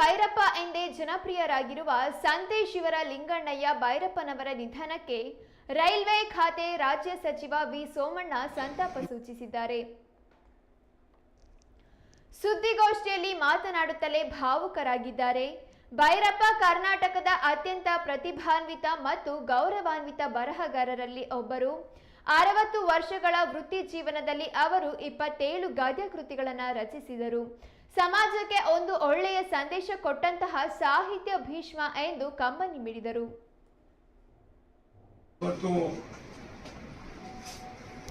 ಭೈರಪ್ಪ ಎಂದೇ ಜನಪ್ರಿಯರಾಗಿರುವ ಸಂತೆ ಶಿವರ ಲಿಂಗಣ್ಣಯ್ಯ ಭೈರಪ್ಪನವರ ನಿಧನಕ್ಕೆ ರೈಲ್ವೆ ಖಾತೆ ರಾಜ್ಯ ಸಚಿವ ವಿ ಸೋಮಣ್ಣ ಸಂತಾಪ ಸೂಚಿಸಿದ್ದಾರೆ. ಸುದ್ದಿಗೋಷ್ಠಿಯಲ್ಲಿ ಮಾತನಾಡುತ್ತಲೇ ಭಾವುಕರಾಗಿದ್ದಾರೆ. ಭೈರಪ್ಪ ಕರ್ನಾಟಕದ ಅತ್ಯಂತ ಪ್ರತಿಭಾನ್ವಿತ ಮತ್ತು ಗೌರವಾನ್ವಿತ ಬರಹಗಾರರಲ್ಲಿ ಒಬ್ಬರು. ಅರವತ್ತು ವರ್ಷಗಳ ವೃತ್ತಿ ಜೀವನದಲ್ಲಿ ಅವರು ಇಪ್ಪತ್ತೇಳು ಗದ್ಯ ಕೃತಿಗಳನ್ನು ರಚಿಸಿದರು. ಸಮಾಜಕ್ಕೆ ಒಂದು ಒಳ್ಳೆಯ ಸಂದೇಶ ಕೊಟ್ಟಂತಹ ಸಾಹಿತ್ಯ ಭೀಷ್ಮ ಎಂದು ಕಂಬನಿ ಮಿಡಿದರು.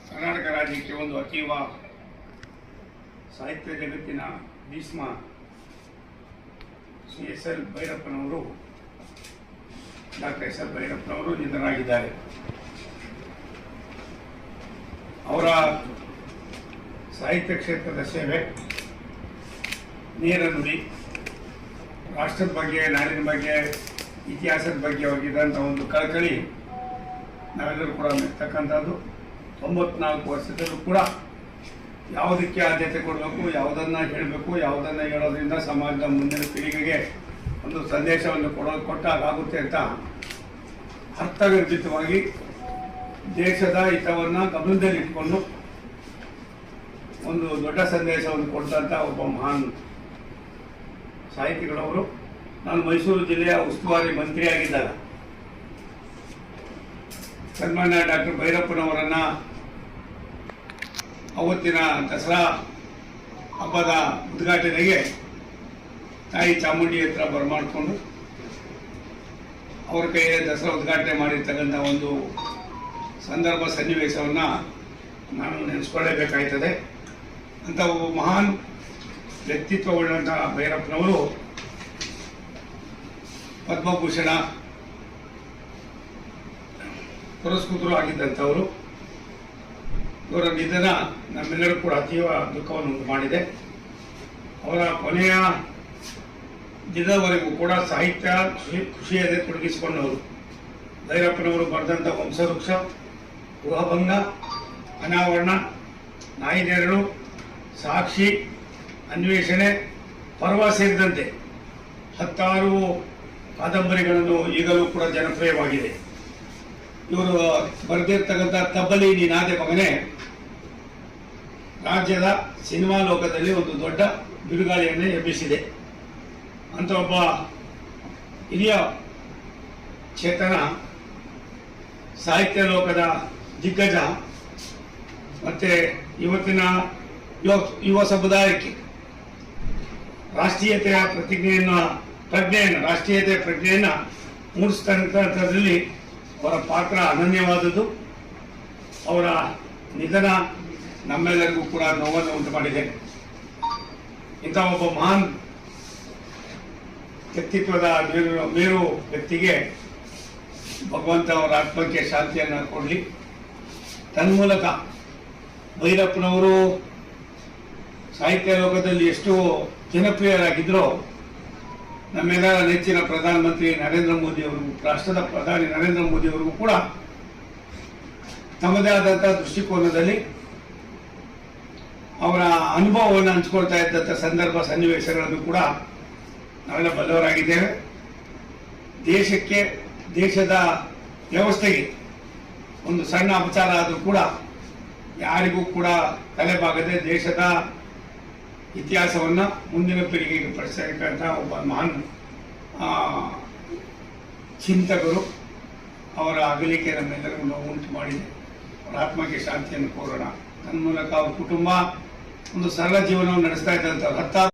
ಕರ್ನಾಟಕ ರಾಜ್ಯಕ್ಕೆ ಒಂದು ಅತೀವ ಸಾಹಿತ್ಯ ಜಗತ್ತಿನ ಭೀಷ್ಮ ಶ್ರೀ ಎಸ್ ಎಲ್ ಭೈರಪ್ಪನವರು, ಡಾಕ್ಟರ್ ಎಸ್ ಎಲ್ ಭೈರಪ್ಪನವರು ನಿಧನರಾಗಿದ್ದಾರೆ. ಅವರ ಸಾಹಿತ್ಯ ಕ್ಷೇತ್ರದ ಸೇವೆ ನೇರ ನುಡಿ ರಾಷ್ಟ್ರದ ಬಗ್ಗೆ, ನಾಡಿನ ಬಗ್ಗೆ, ಇತಿಹಾಸದ ಬಗ್ಗೆ ಹೋಗಿದ್ದಂಥ ಒಂದು ಕಳಕಳಿ ನಾವೆಲ್ಲರೂ ಕೂಡ ಇರ್ತಕ್ಕಂಥದ್ದು. ತೊಂಬತ್ನಾಲ್ಕು ವರ್ಷದಲ್ಲೂ ಕೂಡ ಯಾವುದಕ್ಕೆ ಆದ್ಯತೆ ಕೊಡಬೇಕು, ಯಾವುದನ್ನು ಹೇಳಬೇಕು, ಯಾವುದನ್ನು ಹೇಳೋದ್ರಿಂದ ಸಮಾಜದ ಮುಂದಿನ ಪೀಳಿಗೆಗೆ ಒಂದು ಸಂದೇಶವನ್ನು ಕೊಡೋ ಕೊಟ್ಟಾಗುತ್ತೆ ಅಂತ ಅರ್ಥವಿರ್ಜಿತವಾಗಿ ದೇಶದ ಹಿತವನ್ನು ಗಮನದಲ್ಲಿಟ್ಕೊಂಡು ಒಂದು ದೊಡ್ಡ ಸಂದೇಶವನ್ನು ಕೊಟ್ಟಂಥ ಒಬ್ಬ ಮಹಾನ್ ಸಾಹಿತಿಗಳವರು ನಾನು ಮೈಸೂರು ಜಿಲ್ಲೆಯ ಉಸ್ತುವಾರಿ ಮಂತ್ರಿಯಾಗಿದ್ದಾಗ ಸನ್ಮಾನ್ಯ ಡಾಕ್ಟರ್ ಭೈರಪ್ಪನವರನ್ನ ಅವತ್ತಿನ ದಸರಾ ಹಬ್ಬದ ಉದ್ಘಾಟನೆಗೆ ತಾಯಿ ಚಾಮುಂಡಿ ಹತ್ರ ಬರಮಾಡಿಕೊಂಡು ಅವರ ಕೈಯಲ್ಲಿ ದಸರಾ ಉದ್ಘಾಟನೆ ಮಾಡಿರ್ತಕ್ಕಂಥ ಒಂದು ಸಂದರ್ಭ ಸನ್ನಿವೇಶವನ್ನು ನಾನು ನೆನೆಸ್ಕೊಳ್ಳೇಬೇಕಾಯ್ತದೆ. ಅಂತ ಒಬ್ಬ ಮಹಾನ್ ವ್ಯಕ್ತಿತ್ವವುಳ್ಳಂಥ ಭೈರಪ್ಪನವರು ಪದ್ಮಭೂಷಣ ಪುರಸ್ಕೃತರು ಆಗಿದ್ದಂಥವರು. ಇವರ ನಿಧನ ನಮ್ಮೆಲ್ಲರೂ ಕೂಡ ಅತೀವ ದುಃಖವನ್ನು ಉಂಟು ಮಾಡಿದೆ ಅವರ ಕೊನೆಯ ದಿನದವರೆಗೂ ಕೂಡ ಸಾಹಿತ್ಯ ಕೃಷಿ ಕೃಷಿಯಲ್ಲೇ ತೊಡಗಿಸಿಕೊಂಡವರು. ಭೈರಪ್ಪನವರು ಬರೆದಂಥ ವಂಶವೃಕ್ಷ, ಗೃಹಭಂಗ, ಅನಾವರಣ, ನಾಯಿನೆರಳು, ಸಾಕ್ಷಿ ಅನ್ವೇಷಣೆ, ಪರ್ವ ಸೇರಿದಂತೆ ಹತ್ತಾರು ಕಾದಂಬರಿಗಳನ್ನು ಈಗಲೂ ಕೂಡ ಜನಪ್ರಿಯವಾಗಿದೆ. ಇವರು ಬರೆದಿರ್ತಕ್ಕಂಥ ತಬ್ಬಲಿ ನೀನಾದೆ ಮಗನೇ ರಾಜ್ಯದ ಸಿನಿಮಾ ಲೋಕದಲ್ಲಿ ಒಂದು ದೊಡ್ಡ ಬಿರುಗಾಳಿಯನ್ನು ಎಬ್ಬಿಸಿದೆ. ಅಂತ ಒಬ್ಬ ಹಿರಿಯ ಚೇತನ ಸಾಹಿತ್ಯ ಲೋಕದ ದಿಗ್ಗಜ, ಮತ್ತೆ ಇವತ್ತಿನ ಯುವ ಯುವ ಸಮುದಾಯಕ್ಕೆ ರಾಷ್ಟ್ರೀಯತೆಯ ಪ್ರತಿಜ್ಞೆಯನ್ನು, ಪ್ರಜ್ಞೆಯನ್ನು, ರಾಷ್ಟ್ರೀಯತೆಯ ಪ್ರಜ್ಞೆಯನ್ನು ಮೂಡಿಸ್ತಕ್ಕಂಥದ್ರಲ್ಲಿ ಅವರ ಪಾತ್ರ ಅನನ್ಯವಾದದ್ದು. ಅವರ ನಿಧನ ನಮ್ಮೆಲ್ಲರಿಗೂ ಕೂಡ ನೋವನ್ನು ಉಂಟು ಮಾಡಿದೆ ಇಂಥ ಒಬ್ಬ ಮಹಾನ್ ವ್ಯಕ್ತಿತ್ವದ ಮೇರು ವ್ಯಕ್ತಿಗೆ ಭಗವಂತ ಅವರ ಆತ್ಮಕ್ಕೆ ಶಾಂತಿಯನ್ನು ಕೊಡಲಿ. ತನ್ಮೂಲಕ ಭೈರಪ್ಪನವರು ಸಾಹಿತ್ಯ ಲೋಕದಲ್ಲಿ ಎಷ್ಟು ಜನಪ್ರಿಯರಾಗಿದ್ದರೋ ನಮ್ಮೆಲ್ಲರ ನೆಚ್ಚಿನ ಪ್ರಧಾನಮಂತ್ರಿ ನರೇಂದ್ರ ಮೋದಿ ಅವರು, ರಾಷ್ಟ್ರದ ಪ್ರಧಾನಿ ನರೇಂದ್ರ ಮೋದಿ ಅವರಿಗೂ ಕೂಡ ತಮ್ಮದೇ ಆದಂತಹ ದೃಷ್ಟಿಕೋನದಲ್ಲಿ ಅವರ ಅನುಭವವನ್ನು ಹಂಚ್ಕೊಳ್ತಾ ಇದ್ದಂಥ ಸಂದರ್ಭ ಸನ್ನಿವೇಶಗಳನ್ನು ಕೂಡ ನಾವೆಲ್ಲ ಬಲ್ಲವರಾಗಿದ್ದೇವೆ. ದೇಶಕ್ಕೆ, ದೇಶದ ವ್ಯವಸ್ಥೆಗೆ ಒಂದು ಸಣ್ಣ ಅಪಚಾರ ಆದರೂ ಕೂಡ ಯಾರಿಗೂ ಕೂಡ ತಲೆಬಾಗದೆ ದೇಶದ ಇತಿಹಾಸವನ್ನು ಮುಂದಿನ ಪೀಳಿಗೆಗೆ ಪರಿಸತಕ್ಕಂಥ ಒಬ್ಬ ಮಹಾನ್ ಚಿಂತಕರು ಅವರ ಅಗಲಿಕೆ ನಮ್ಮೆಲ್ಲರಿಗೂ ನೋವು ಉಂಟು ಮಾಡಿ ಅವರ ಆತ್ಮಕ್ಕೆ ಶಾಂತಿಯನ್ನು ಕೋರೋಣ. ತನ್ಮೂಲಕ ಅವ್ರ ಕುಟುಂಬ ಒಂದು ಸರಳ ಜೀವನವನ್ನು ನಡೆಸ್ತಾ ಇದ್ದಂಥವ್ರು ಹತ್ತಾರು